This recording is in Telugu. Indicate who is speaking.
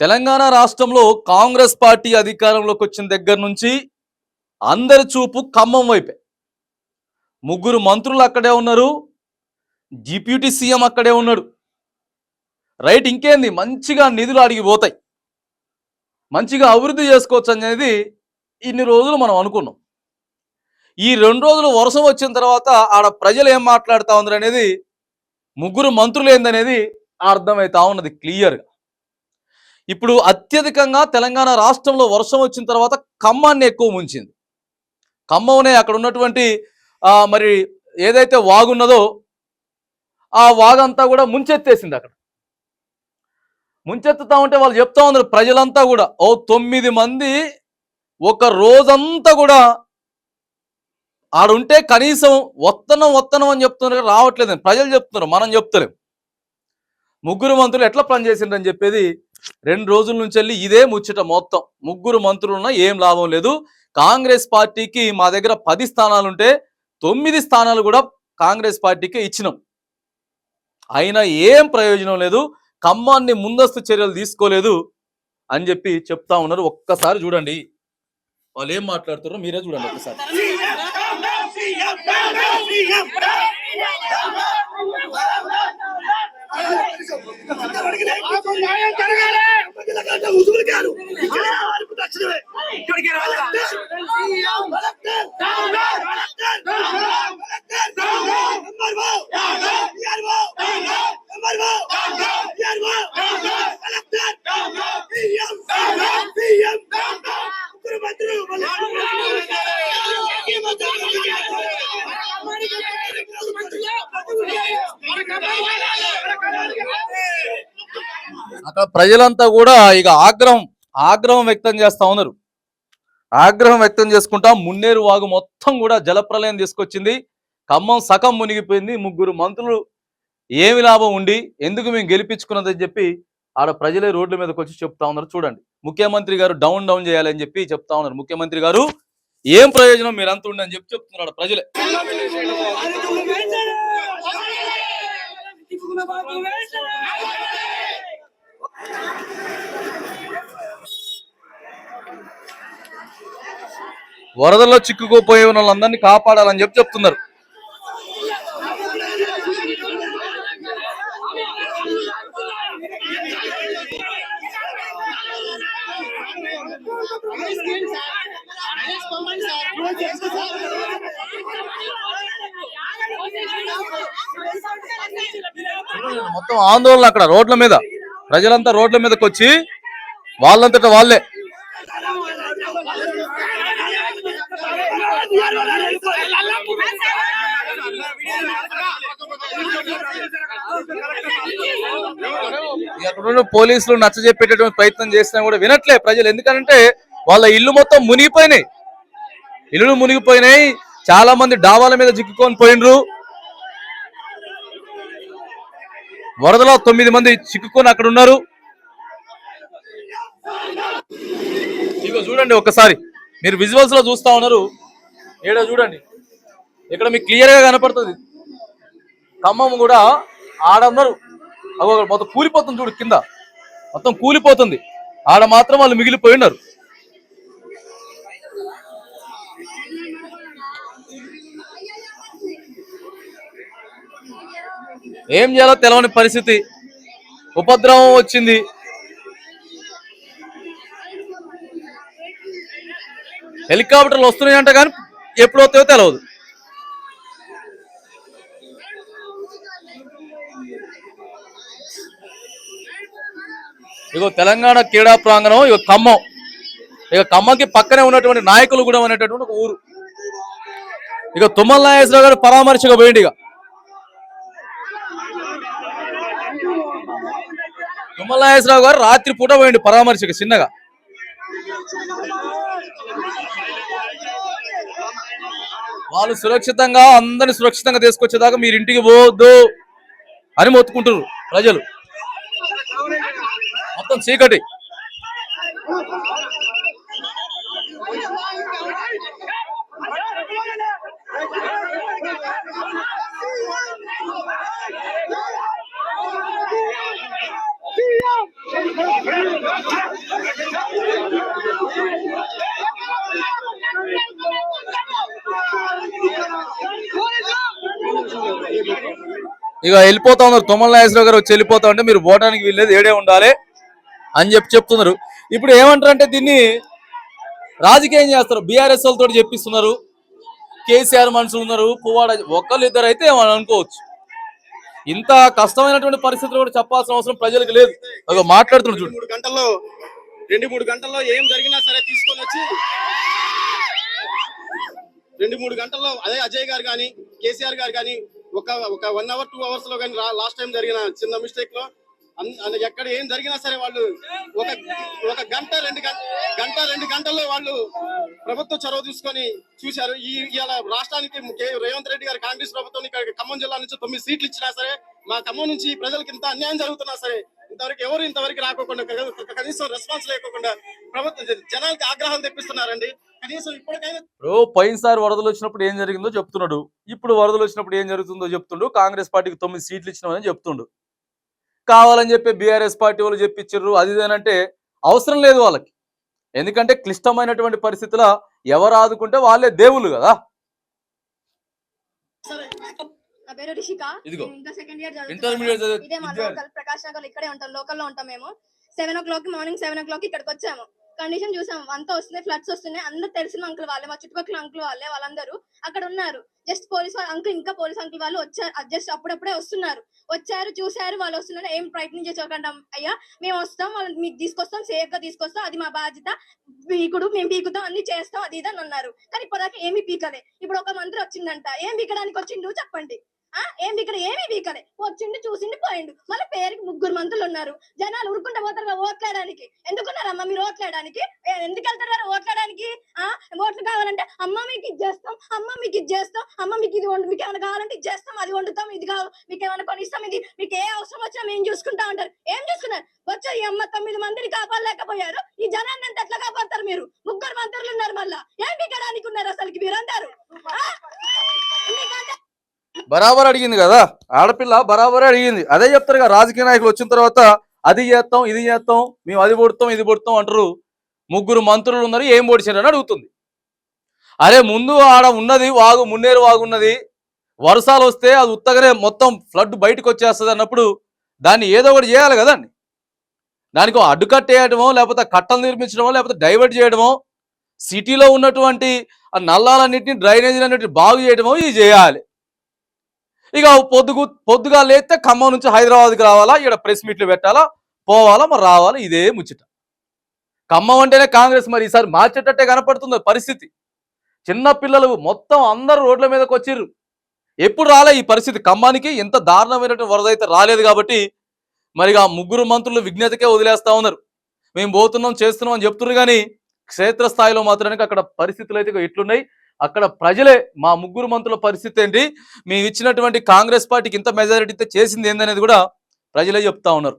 Speaker 1: తెలంగాణ రాష్ట్రంలో కాంగ్రెస్ పార్టీ అధికారంలోకి వచ్చిన దగ్గర నుంచి అందరి చూపు ఖమ్మం వైపే. ముగ్గురు మంత్రులు అక్కడే ఉన్నారు. డిప్యూటీ సీఎం అక్కడే ఉన్నాడు. రైట్ ఇంకేంది? మంచిగా నిధులు అడిగి పోతాయి. మంచిగా అభివృద్ధి చేసుకోవచ్చు అనేది ఇన్ని రోజులు మనం అనుకున్నాం. ఈ రెండు రోజులు వర్షం వచ్చిన తర్వాత ఆడ ప్రజలు ఏం మాట్లాడుతూ ఉన్నారు అనేది ముగ్గురు మంత్రులు ఏందనేది అర్థమవుతా ఉన్నది క్లియర్గా. ఇప్పుడు అత్యధికంగా తెలంగాణ రాష్ట్రంలో వర్షం వచ్చిన తర్వాత ఖమ్మాన్ని ఎక్కువ ముంచింది. ఖమ్మంనే అక్కడ ఉన్నటువంటి మరి ఏదైతే వాగున్నదో ఆ వాగంతా కూడా ముంచెత్తేసింది అక్కడ. ముంచెత్తుతా ఉంటే వాళ్ళు చెప్తా ఉన్నారు ప్రజలంతా కూడా ఓ తొమ్మిది మంది ఒక రోజంతా కూడా ఆడుంటే కనీసం వత్తనం వత్తనం అని చెప్తున్నారు కానీ రావట్లేదు ప్రజలు చెప్తున్నారు మనం చెప్తలేం. ముగ్గురు మంత్రులు ఎట్లా పని చేసిండ్రని చెప్పేది రెండు రోజుల నుంచి వెళ్ళి ఇదే ముచ్చట మొత్తం ముగ్గురు మంత్రులున్నా ఏం లాభం లేదు కాంగ్రెస్ పార్టీకి మా దగ్గర పది స్థానాలుంటే తొమ్మిది స్థానాలు కూడా కాంగ్రెస్ పార్టీకి ఇచ్చినాం అయినా ఏం ప్రయోజనం లేదు ఖమ్మాన్ని ముందస్తు చర్యలు తీసుకోలేదు అని చెప్పి చెప్తా ఉన్నారు ఒక్కసారి చూడండి వాళ్ళు ఏం మాట్లాడుతారో మీరే చూడండి ఒకసారి
Speaker 2: మాకు న్యాయం జరగాలి ఉసుగులు గారు ఇక్కడ వారికి దక్షిణమే ఇక్కడికి రావాలి
Speaker 1: అక్కడ ప్రజలంతా కూడా ఇక ఆగ్రహం ఆగ్రహం వ్యక్తం చేస్తా ఉన్నారు. ఆగ్రహం వ్యక్తం చేసుకుంటా మున్నేరు వాగు మొత్తం కూడా జలప్రలయం తీసుకొచ్చింది. ఖమ్మం సగం మునిగిపోయింది. ముగ్గురు మంత్రులు ఏమి లాభం ఉండి ఎందుకు మేము గెలిపించుకున్నదని చెప్పి ఆడ ప్రజలే రోడ్ల మీదకి వచ్చి చెప్తా ఉన్నారు చూడండి. ముఖ్యమంత్రి గారు డౌన్ డౌన్ చేయాలని చెప్పి చెప్తా ఉన్నారు. ముఖ్యమంత్రి గారు ఏం ప్రయోజనం మీరంతా ఉండి అని చెప్పి చెప్తున్నారు ఆడ ప్రజలే. వరదల్లో చిక్కుకుపోయే వాళ్ళందరినీ కాపాడాలని చెప్పి చెప్తున్నారు. మొత్తం ఆందోళన అక్కడ రోడ్ల మీద. ప్రజలంతా రోడ్ల మీదకి వచ్చి వాళ్ళంతట వాళ్ళే. అక్కడ పోలీసులు నచ్చ చెప్పేటటువంటి ప్రయత్నం చేసినా కూడా వినట్లే ప్రజలు. ఎందుకంటే వాళ్ళ ఇల్లు మొత్తం మునిగిపోయినాయి. ఇల్లు మునిగిపోయినాయి. చాలా మంది డాబాల మీద చిక్కుకొని పోయినరు. వరదలో తొమ్మిది మంది చిక్కుకొని అక్కడ ఉన్నారు. ఇదిగో చూడండి ఒకసారి. మీరు విజువల్స్లో చూస్తా ఉన్నారు. ఏడో చూడండి. ఇక్కడ మీకు క్లియర్గా కనపడుతుంది. ఖమ్మం కూడా ఆడందరూ అగో మొత్తం కూలిపోతుంది చూడు కింద. మొత్తం కూలిపోతుంది. ఆడ మాత్రం వాళ్ళు మిగిలిపోయి ఉన్నారు ఏం చేయాలో తెలవని పరిస్థితి. ఉపద్రవం వచ్చింది. హెలికాప్టర్లు వస్తున్నాయంట కానీ ఎప్పుడు వస్తాయో తెలియదు ఇక తెలంగాణ క్రీడా ప్రాంగణం ఇక ఖమ్మం. ఇక ఖమ్మంకి పక్కనే ఉన్నటువంటి నాయకులు కూడా అనేటటువంటి ఒక ఊరు. ఇక తుమ్మల నాగేశ్వరరావు గారు పరామర్శగా పోయింది ఇక తుమ్మల నాగేశ్వరరావు గారు రాత్రి పూట పోయింది పరామర్శగా చిన్నగా. వాళ్ళు సురక్షితంగా అందరిని సురక్షితంగా తీసుకొచ్చేదాకా మీరు ఇంటికి పోవద్దు అని మొత్తుకుంటారు ప్రజలు. మొత్తం చీకటి. ఇక వెళ్ళిపోతా ఉన్నారు. తుమ్మల నాగేశ్వరరావు గారు వచ్చి వెళ్ళిపోతా ఉంటే మీరు పోవడానికి వీల్లేదు ఏడే ఉండాలి అని చెప్పి చెప్తున్నారు. ఇప్పుడు ఏమంటారంటే దీన్ని రాజకీయం చేస్తారు. బీఆర్ఎస్ వాళ్ళతో చెప్పిస్తున్నారు. కేసీఆర్ మనుషులు ఉన్నారు. పువ్వాడ ఒక్కళ్ళు ఇద్దరు అయితే అనుకోవచ్చు. ఇంత కష్టమైనటువంటి పరిస్థితులు కూడా చెప్పాల్సిన అవసరం ప్రజలకు లేదు. అదో మాట్లాడుతున్నారు చూడు.
Speaker 3: మూడు గంటల్లో రెండు మూడు గంటల్లో ఏం జరిగినా సరే తీసుకొని వచ్చి రెండు మూడు గంటల్లో అదే అజయ్ గారు కానీ కేసీఆర్ గారు కానీ ఒక ఒక వన్ అవర్ టూ అవర్స్లో కానీ లాస్ట్ టైం జరిగిన చిన్న మిస్టేక్లో ఎక్కడ ఏం జరిగినా సరే వాళ్ళు ఒక ఒక గంట రెండు గంట గంట రెండు గంటల్లో వాళ్ళు ప్రభుత్వ చొరవ తీసుకొని చూశారు. ఈ ఇవాళ రాష్ట్రానికి రేవంత్ రెడ్డి గారు కాంగ్రెస్ ప్రభుత్వం ఇక్కడ ఖమ్మం జిల్లా నుంచి తొమ్మిది సీట్లు ఇచ్చినా సరే మా ఖమ్మం నుంచి ప్రజలకు ఇంత అన్యాయం జరుగుతున్నా సరే ఇంతవరకు ఎవరు ఇంతవరకు రాకోకుండా కనీసం రెస్పాన్స్ లేకోకుండా ప్రభుత్వం జనాలకి ఆగ్రహాలు తెప్పిస్తున్నారండి. కనీసం ఇప్పటికైనా
Speaker 1: ఇప్పుడు పోయినసారి వరదలు వచ్చినప్పుడు ఏం జరిగిందో చెప్తున్నాడు. ఇప్పుడు వరదలు వచ్చినప్పుడు ఏం జరుగుతుందో చెప్తుండు. కాంగ్రెస్ పార్టీకి తొమ్మిది సీట్లు ఇచ్చినామని చెప్తుండు. కావాలని చెప్పి బీఆర్ఎస్ పార్టీ వాళ్ళు చెప్పించారు అది ఇదేనంటే అవసరం లేదు వాళ్ళకి. ఎందుకంటే క్లిష్టమైనటువంటి పరిస్థితుల ఎవరు ఆదుకుంటే వాళ్ళే దేవుళ్ళు కదా.
Speaker 3: సరే
Speaker 4: నా పేరు రిషిక.
Speaker 1: ఇదిగో.
Speaker 4: నేను ఇంకా సెకండ్ ఇయర్
Speaker 1: Intermediate చదివే
Speaker 4: ఇదే మా
Speaker 1: విద్యార్థి.
Speaker 4: లోకల్ ప్రకాష్ నగర్ ఇక్కడే ఉంటాం లోకల్లో ఉంటాం మేము. Seven o'clock morning seven o'clock ఇక్కడికి వచ్చాము. కండిషన్ చూసాం. అంతా వస్తున్నాయి ఫ్లడ్స్ వస్తున్నాయి. అందరు తెలిసిన అంకుల్ వాళ్ళే మా చుట్టుపక్కల అంకుల్ వాళ్ళే వాళ్ళందరూ అక్కడ ఉన్నారు. జస్ట్ పోలీస్ అంకుల్ ఇంకా పోలీస్ అంకుల్ వాళ్ళు వచ్చారు జస్ట్ అప్పుడప్పుడే వస్తున్నారు. వచ్చారు చూసారు వాళ్ళు వస్తున్నారు. ఏం ప్రయత్నం చేసేకండి అయ్యా మేము వస్తాం వాళ్ళు మీకు తీసుకొస్తాం సేఫ్గా తీసుకొస్తాం అది మా బాధ్యత. పీకుడు మేము పీకుతాం అన్ని చేస్తాం అది ఇది అని అన్నారు. కానీ ఇప్పటిదాకా ఏమీ పీకలే. ఇప్పుడు ఒక మంత్రి వచ్చిందంట. ఏం పీకడానికి వచ్చిండు? చెప్పండి. ఆ? ఏం ఇక్కడ ఏమీ పీకలే వచ్చిండు చూసిండు పోయిండు. మళ్ళీ పేరుకి ముగ్గురు మంత్రులు ఉన్నారు. జనాలు ఉరుకుంటా పోతారు కదా ఎందుకున్నారమ్మా మీరు ఓట్లాడడానికి ఎందుకు వెళ్తారు వారు ఓట్లాడడానికి ఆ? ఓట్లు కావాలంటే అమ్మ మీకు ఇది చేస్తాం అమ్మ మీకు ఇది చేస్తాం అమ్మ మీకు ఇది వండు మీకు ఏమైనా కావాలంటే ఇది చేస్తాం అది వండుతాం ఇది కావాలి మీకు ఏమైనా కొనిస్తాం ఇది మీకు ఏ అవసరం వచ్చినా మేము చూసుకుంటా ఉంటారు. ఏం చూసుకున్నారు? వచ్చారు ఈ అమ్మ తొమ్మిది మందిని కాపాడలేకపోయారు. ఈ జనాన్ని అంతా ఎట్లా కాపాడతారు మీరు? ముగ్గురు మంత్రులు ఉన్నారు మళ్ళా. ఏం పీకడానికి ఉన్నారు అసలు మీరందరూ? అందరు
Speaker 1: బరాబర్ అడిగింది కదా? ఆడపిల్ల బరాబరే అడిగింది. అదే చెప్తారు కదా రాజకీయ నాయకులు వచ్చిన తర్వాత అది చేస్తాం ఇది చేస్తాం మేము అది పొడుతాం ఇది పొడుతాం అంటారు. ముగ్గురు మంత్రులు ఉన్నారు ఏం పొడిచారని అడుగుతుంది. అరే ముందు ఆడ ఉన్నది వాగు మున్నేరు వాగు ఉన్నది. వర్షాలు వస్తే అది ఉత్తగానే మొత్తం ఫ్లడ్ బయటకు వచ్చేస్తుంది అన్నప్పుడు దాన్ని ఏదో ఒకటి చేయాలి కదండి దానికి ఓ అడ్డుకట్టేయడమో లేకపోతే కట్టలు నిర్మించడమో లేకపోతే డైవర్ట్ చేయడమో సిటీలో ఉన్నటువంటి ఆ నల్లాలన్నింటినీ డ్రైనేజీలు అన్నింటినీ బాగు చేయడమో ఇది చేయాలి. ఇక పొద్దుగు పొద్దుగా లేస్తే ఖమ్మం నుంచి హైదరాబాద్కి రావాలా? ఇక్కడ ప్రెస్ మీట్లు పెట్టాలా? పోవాలా? మరి రావాలా? ఇదే ముచ్చట. ఖమ్మం అంటేనే కాంగ్రెస్ మరి. ఈసారి మార్చేటట్టే కనపడుతుంది పరిస్థితి. చిన్న పిల్లలు మొత్తం అందరు రోడ్ల మీదకి వచ్చిర్రు. ఎప్పుడు రాలే ఈ పరిస్థితి. ఖమ్మానికి ఎంత దారుణమైనటువంటి వరద అయితే రాలేదు కాబట్టి మరి ఆ ముగ్గురు మంత్రులు విజ్ఞతకే వదిలేస్తా ఉన్నారు. మేము పోతున్నాం చేస్తున్నాం అని చెప్తున్నారు కానీ క్షేత్రస్థాయిలో మాత్రానికి అక్కడ పరిస్థితులు అయితే ఎట్లున్నాయి? ఇట్లున్నాయి అక్కడ ప్రజలే మా ముగ్గురు మంత్రుల పరిస్థితి ఏంటి? మేము ఇచ్చినటువంటి కాంగ్రెస్ పార్టీకి ఇంత మెజారిటీ చేసింది ఏందనేది కూడా ప్రజలే చెప్తా ఉన్నారు.